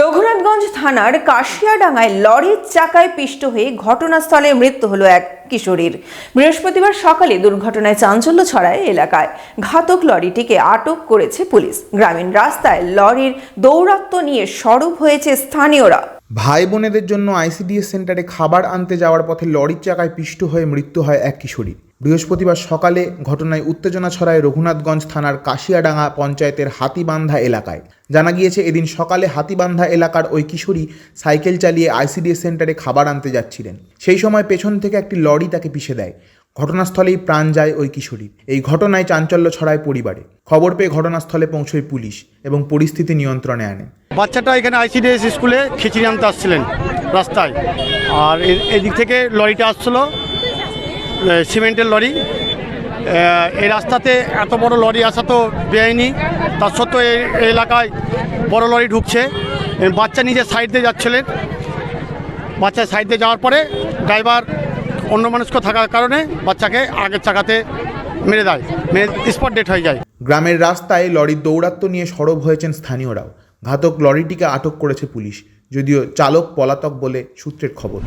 রঘুনাথগঞ্জ থানার কাশিয়াডাঙ্গায় লরির চাকায় পিষ্ট হয়ে ঘটনাস্থলে মৃত্যু হলো এক কিশোরীর। বৃহস্পতিবার সকালে দুর্ঘটনায় চাঞ্চল্য ছড়ায় এলাকায়। ঘাতক লরিটিকে আটক করেছে পুলিশ। গ্রামীণ রাস্তায় লরির দৌরাত্ম্য নিয়ে সরব হয়েছে স্থানীয়রা। ভাই বোনেদের জন্য আইসিডিএস সেন্টারে খাবার আনতে যাওয়ার পথে লরির চাকায় পিষ্ট হয়ে মৃত্যু হয় এক কিশোরী বৃহস্পতিবার সকালে ঘটনায় উত্তেজনা ছড়ায় রঘুনাথগঞ্জ থানার কাশিয়াডাঙ্গা পঞ্চায়েতের হাতিবান্ধা এলাকায়। জানা গিয়েছে, এদিন সকালে হাতিবান্ধা এলাকার ওই কিশোরী সাইকেল চালিয়ে আইসিডিএস সেন্টারে খাবার আনতে যাচ্ছিলেন। সেই সময় পেছন থেকে একটি লরি তাকে পিষে দেয়। ঘটনাস্থলেই প্রাণ যায় ওই কিশোরীর এই ঘটনায় চাঞ্চল্য ছড়ায় পরিবারে। খবর পেয়ে ঘটনাস্থলে পৌঁছয় পুলিশ এবং পরিস্থিতি নিয়ন্ত্রণে আনে। বাচ্চাটা এখানে আইসিডিএস স্কুলে খিচুড়ি আনতে আসছিলেন রাস্তায়। আর এদিক থেকে লরিটা আসছিল সিমেন্টের লরি। এই রাস্তাতে এত বড় লরি আসা তো বেআইনি। তার সত্ত্বেও এই এলাকায় বড় লরি ঢুকছে। বাচ্চা নিজে সাইড দিয়ে যাচ্ছিলেন। বাচ্চা সাইড দিয়ে যাওয়ার পরে ড্রাইভার অন্য মানুষকে থাকার কারণে বাচ্চাকে আগের চাকাতে মেরে দেয়, মেরে স্পট ডেট হয়ে যায়। গ্রামের রাস্তায় লরির দৌরাত্ম্য নিয়ে সরব হয়েছেন স্থানীয়রাও। ঘাতক লরিটিকে আটক করেছে পুলিশ, যদিও চালক পলাতক বলে সূত্রের খবর।